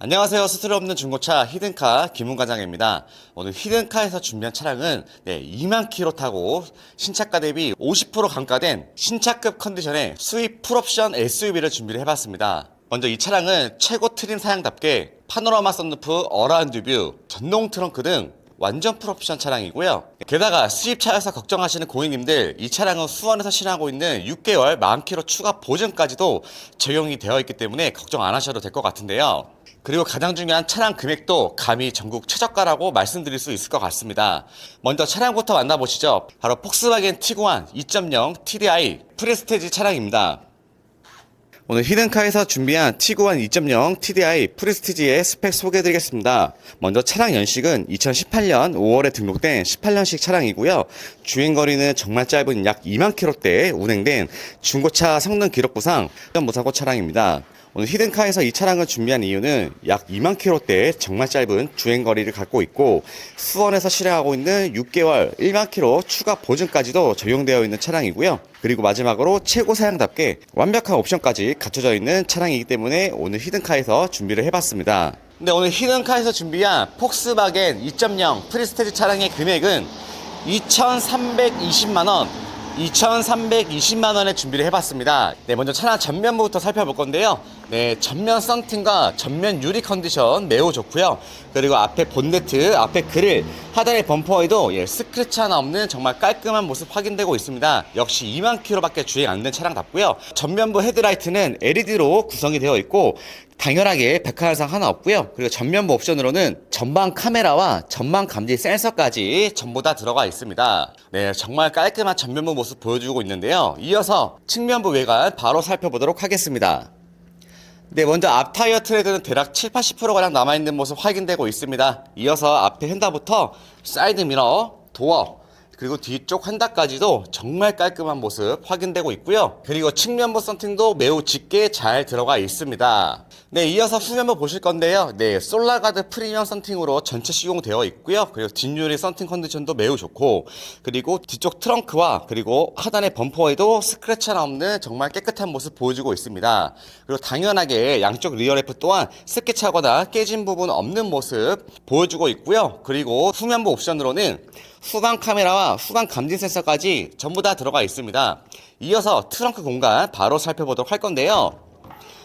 안녕하세요. 스트레 없는 중고차 히든카 김훈 과장입니다. 오늘 히든카에서 준비한 차량은 네, 2만 킬로 타고 신차가 대비 50% 감가된 신차급 컨디션의 수입 풀옵션 SUV를 준비를 해봤습니다. 먼저 이 차량은 최고 트림 사양답게 파노라마 썬루프, 어라운드 뷰, 전동 트렁크 등 완전 풀옵션 차량이고요. 게다가 수입차여서 걱정하시는 고객님들 이 차량은 수원에서 실행하고 있는 6개월 만 킬로 추가 보증까지도 적용이 되어 있기 때문에 걱정 안 하셔도 될 것 같은데요. 그리고 가장 중요한 차량 금액도 감히 전국 최저가라고 말씀드릴 수 있을 것 같습니다. 먼저 차량부터 만나보시죠. 바로 폭스바겐 티구안 2.0 TDI 프레스테지 차량입니다. 오늘 히든카에서 준비한 티구안 2.0 TDI 프리스티지의 스펙 소개해드리겠습니다. 먼저 차량 연식은 2018년 5월에 등록된 18년식 차량이고요. 주행거리는 정말 짧은 약 2만 킬로대에 운행된 중고차 성능 기록부상 무사고 차량입니다. 오늘 히든카에서 이 차량을 준비한 이유는 약 2만 킬로대의 정말 짧은 주행 거리를 갖고 있고 수원에서 실행하고 있는 6개월 1만 킬로 추가 보증까지도 적용되어 있는 차량이고요. 그리고 마지막으로 최고 사양답게 완벽한 옵션까지 갖춰져 있는 차량이기 때문에 오늘 히든카에서 준비를 해봤습니다. 근데 오늘 히든카에서 준비한 폭스바겐 2.0 프리스테지 차량의 금액은 2,320만 원 2,320만 원에 준비를 해봤습니다. 네, 먼저 차량 전면부부터 살펴볼 건데요. 네, 전면 썬팅과 전면 유리 컨디션 매우 좋고요. 그리고 앞에 본네트, 앞에 그릴, 하단의 범퍼에도 예, 스크래치 하나 없는 정말 깔끔한 모습 확인되고 있습니다. 역시 2만 킬로밖에 주행 안 된 차량답고요. 전면부 헤드라이트는 LED로 구성이 되어 있고 당연하게 백화현상 하나 없고요. 그리고 전면부 옵션으로는 전방 카메라와 전방 감지 센서까지 전부 다 들어가 있습니다. 네, 정말 깔끔한 전면부 모습 보여주고 있는데요. 이어서 측면부 외관 바로 살펴보도록 하겠습니다. 네, 먼저 앞 타이어 트레드는 대략 7, 80%가량 남아있는 모습 확인되고 있습니다. 이어서 앞에 휀다부터 사이드 미러, 도어, 그리고 뒤쪽 환다까지도 정말 깔끔한 모습 확인되고 있고요. 그리고 측면부 썬팅도 매우 짙게 잘 들어가 있습니다. 네, 이어서 후면부 보실 건데요. 네, 솔라가드 프리미엄 썬팅으로 전체 시공되어 있고요. 그리고 뒷유리 썬팅 컨디션도 매우 좋고, 그리고 뒤쪽 트렁크와 그리고 하단의 범퍼에도 스크래치 하나 없는 정말 깨끗한 모습 보여주고 있습니다. 그리고 당연하게 양쪽 리어래프 또한 스케치하거나 깨진 부분 없는 모습 보여주고 있고요. 그리고 후면부 옵션으로는 후방 카메라와 후방 감지 센서까지 전부 다 들어가 있습니다. 이어서 트렁크 공간 바로 살펴보도록 할 건데요.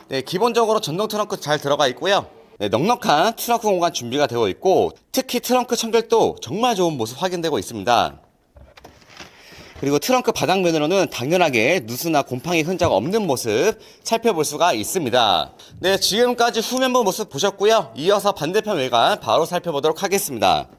네, 기본적으로 전동 트렁크 잘 들어가 있고요. 네, 넉넉한 트렁크 공간 준비가 되어 있고 특히 트렁크 청결도 정말 좋은 모습 확인되고 있습니다. 그리고 트렁크 바닥면으로는 당연하게 누수나 곰팡이 흔적 없는 모습 살펴볼 수가 있습니다. 네, 지금까지 후면부 모습 보셨고요. 이어서 반대편 외관 바로 살펴보도록 하겠습니다.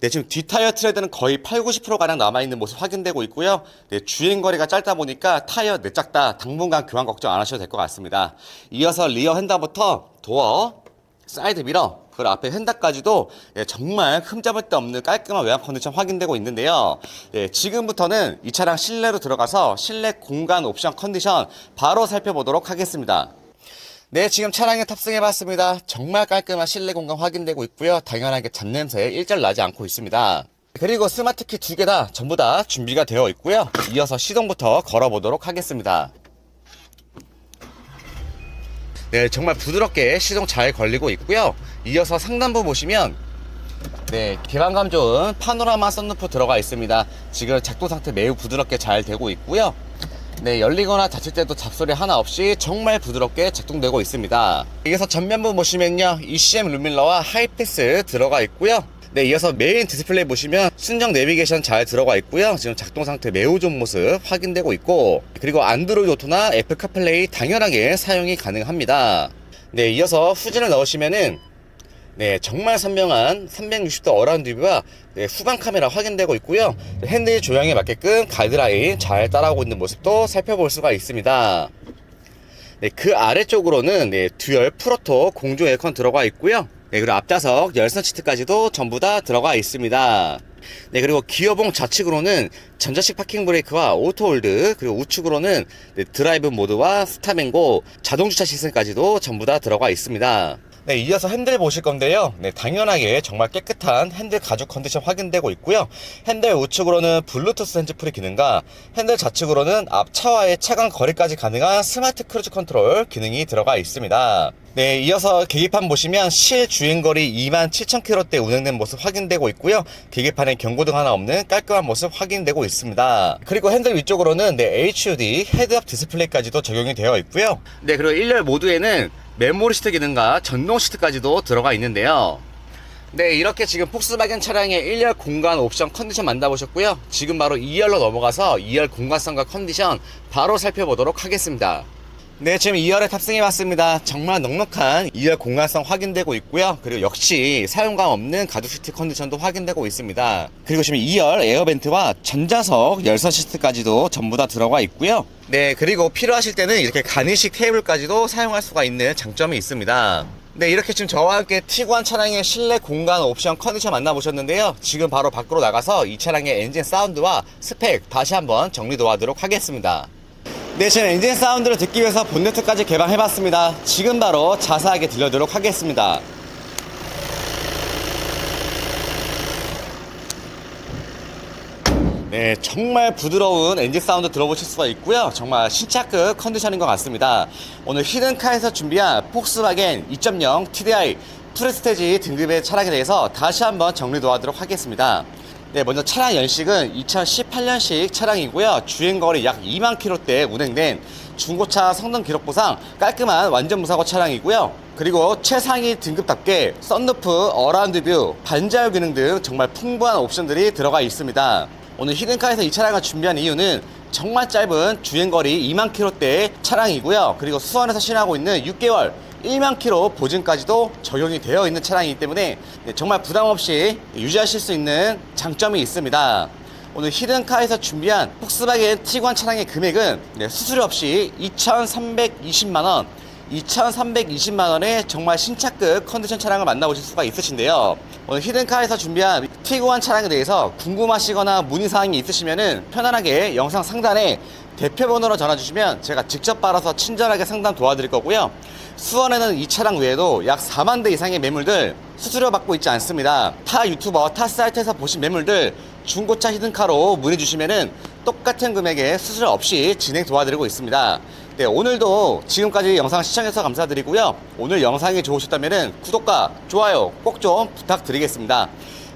네, 지금 뒷타이어 트레드는 거의 8, 90%가량 남아있는 모습 확인되고 있고요. 네, 주행거리가 짧다 보니까 타이어 내짝 다 당분간 교환 걱정 안 하셔도 될 것 같습니다. 이어서 리어 핸다부터 도어, 사이드 미러, 그 앞에 핸다까지도 예, 정말 흠잡을 데 없는 깔끔한 외관 컨디션 확인되고 있는데요. 예, 지금부터는 이 차량 실내로 들어가서 실내 공간 옵션 컨디션 바로 살펴보도록 하겠습니다. 네, 지금 차량에 탑승해봤습니다. 정말 깔끔한 실내 공간 확인되고 있고요. 당연하게 잡냄새 일절 나지 않고 있습니다. 그리고 스마트키 두 개 다 전부 다 준비가 되어 있고요. 이어서 시동부터 걸어보도록 하겠습니다. 네, 정말 부드럽게 시동 잘 걸리고 있고요. 이어서 상단부 보시면 네, 개방감 좋은 파노라마 썬루프 들어가 있습니다. 지금 작동 상태 매우 부드럽게 잘 되고 있고요. 네, 열리거나 닫힐 때도 잡소리 하나 없이 정말 부드럽게 작동되고 있습니다. 이어서 전면부 보시면요. ECM 루밀러와 하이패스 들어가 있고요. 네, 이어서 메인 디스플레이 보시면 순정 내비게이션 잘 들어가 있고요. 지금 작동 상태 매우 좋은 모습 확인되고 있고, 그리고 안드로이드 오토나 애플 카플레이 당연하게 사용이 가능합니다. 네, 이어서 후진을 넣으시면은 네, 정말 선명한 360도 어라운드 뷰와 네, 후방 카메라 확인되고 있고요. 핸들 조향에 맞게끔 가이드라인 잘 따라오고 있는 모습도 살펴볼 수가 있습니다. 네, 그 아래쪽으로는 네, 듀얼 프로토 공조 에어컨 들어가 있고요. 네, 그리고 앞좌석 열선 시트까지도 전부 다 들어가 있습니다. 네, 그리고 기어봉 좌측으로는 전자식 파킹 브레이크와 오토홀드, 그리고 우측으로는 네, 드라이브 모드와 스타맹고, 자동 주차 시스템까지도 전부 다 들어가 있습니다. 네, 이어서 핸들 보실 건데요. 네, 당연하게 정말 깨끗한 핸들 가죽 컨디션 확인되고 있고요. 핸들 우측으로는 블루투스 핸즈프리 기능과 핸들 좌측으로는 앞 차와의 차간 거리까지 가능한 스마트 크루즈 컨트롤 기능이 들어가 있습니다. 네, 이어서 계기판 보시면 실 주행거리 2만 7천 킬로대 운행된 모습 확인되고 있고요. 계기판에 경고등 하나 없는 깔끔한 모습 확인되고 있습니다. 그리고 핸들 위쪽으로는 네, HUD 헤드업 디스플레이까지도 적용이 되어 있고요. 네, 그리고 1열 모드에는 메모리 시트 기능과 전동 시트까지도 들어가 있는데요. 네, 이렇게 지금 폭스바겐 차량의 1열 공간 옵션 컨디션 만나보셨고요. 지금 바로 2열로 넘어가서 2열 공간성과 컨디션 바로 살펴보도록 하겠습니다. 네, 지금 2열에 탑승해 봤습니다. 정말 넉넉한 2열 공간성 확인되고 있고요. 그리고 역시 사용감 없는 가죽 시트 컨디션도 확인되고 있습니다. 그리고 지금 2열 에어벤트와 전자석 열선 시트까지도 전부 다 들어가 있고요. 네, 그리고 필요하실 때는 이렇게 간이식 테이블까지도 사용할 수가 있는 장점이 있습니다. 네, 이렇게 지금 저와 함께 티구안 차량의 실내 공간 옵션 컨디션 만나보셨는데요. 지금 바로 밖으로 나가서 이 차량의 엔진 사운드와 스펙 다시 한번 정리 도와드리도록 하겠습니다. 네, 저는 엔진 사운드를 듣기 위해서 본네트까지 개방해봤습니다. 지금 바로 자세하게 들려드리도록 하겠습니다. 네, 정말 부드러운 엔진 사운드 들어보실 수가 있고요. 정말 신차급 컨디션인 것 같습니다. 오늘 히든카에서 준비한 폭스바겐 2.0 TDI 프레스테지 등급의 차량에 대해서 다시 한번 정리 도와드리도록 하겠습니다. 네, 먼저 차량 연식은 2018년식 차량이고요. 주행거리 약 2만 킬로대 운행된 중고차 성능 기록부상 깔끔한 완전 무사고 차량이고요. 그리고 최상위 등급답게 썬루프, 어라운드 뷰, 반자율 기능 등 정말 풍부한 옵션들이 들어가 있습니다. 오늘 히든카에서 이 차량을 준비한 이유는 정말 짧은 주행거리 2만 킬로대의 차량이고요. 그리고 수원에서 신하고 있는 6개월 1만 킬로 보증까지도 적용이 되어 있는 차량이기 때문에 네, 정말 부담 없이 유지하실 수 있는 장점이 있습니다. 오늘 히든카에서 준비한 폭스바겐 티관 차량의 금액은 네, 수수료 없이 2,320만 원 2,320만원의 정말 신차급 컨디션 차량을 만나보실 수가 있으신데요. 오늘 히든카에서 준비한 티구안 차량에 대해서 궁금하시거나 문의 사항이 있으시면 편안하게 영상 상단에 대표 번호로 전화 주시면 제가 직접 받아서 친절하게 상담 도와드릴 거고요. 수원에는 이 차량 외에도 약 4만 대 이상의 매물들 수수료 받고 있지 않습니다. 타 유튜버, 타 사이트에서 보신 매물들 중고차 히든카로 문의 주시면은 똑같은 금액에 수수료 없이 진행 도와드리고 있습니다. 네, 오늘도 지금까지 영상 시청해서 감사드리고요. 오늘 영상이 좋으셨다면 구독과 좋아요 꼭 좀 부탁드리겠습니다.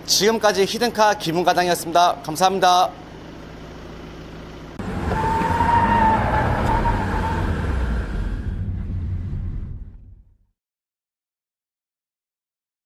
지금까지 히든카 김은가당이었습니다. 감사합니다.